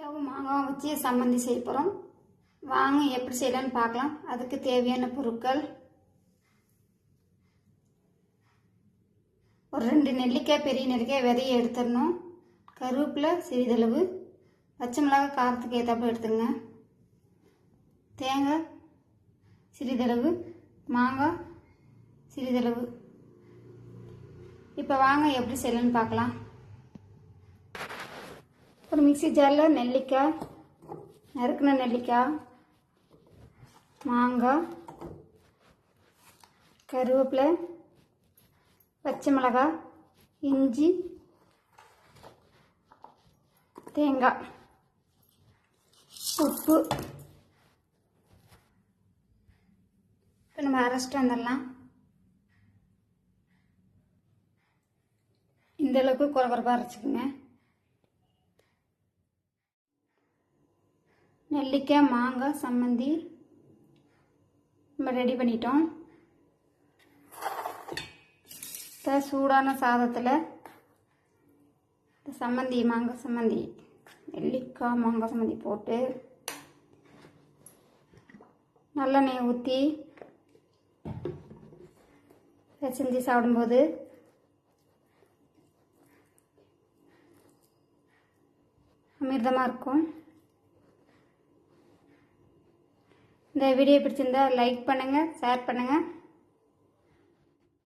கத்திரிக்காவும் மாங்காவும் வச்சு சம்மந்தி செய்ய போகிறோம் வாங்க எப்படி செய்யலாம்னு பார்க்கலாம். அதுக்கு தேவையான பொருட்கள். ஒரு ரெண்டு நெல்லிக்காய் பெரிய நெல்லிக்காய் விதையை எடுத்துடணும். கருவேப்பிலை சிறிதளவு. பச்சை மிளகாய் காரத்துக்கு ஏற்றாப்புல எடுத்துங்க தேங்காய் சிறிதளவு. மாங்காய் சிறிதளவு. இப்போ வாங்க எப்படி செய்யலான்னு பார்க்கலாம். ஒரு மிக்ஸி ஜாரில் நெல்லிக்காய் நறுக்கின நெல்லிக்காய் மாங்காய் கருவேப்பிலை பச்சை மிளகாய் இஞ்சி தேங்காய் உப்பு. இப்போ நம்ம அரைச்சிட்டு வந்துடலாம். இந்த அளவுக்கு குறகுறப்பாக அரைச்சிக்கோங்க. நெல்லிக்காய் மாங்காய் சம்மந்தி நம்ம ரெடி பண்ணிட்டோம். இப்போ சூடான சாதத்தில் சம்மந்தி மாங்காய் சம்மந்தி நெல்லிக்காய் மாங்காய் சம்மந்தி போட்டு நல்லெண்ணெய் ஊற்றி செஞ்சு சாப்பிடும்போது அமிர்தமாக இருக்கும். இந்த வீடியோ பிடிச்சிருந்தா லைக் பண்ணுங்கள் ஷேர் பண்ணுங்கள்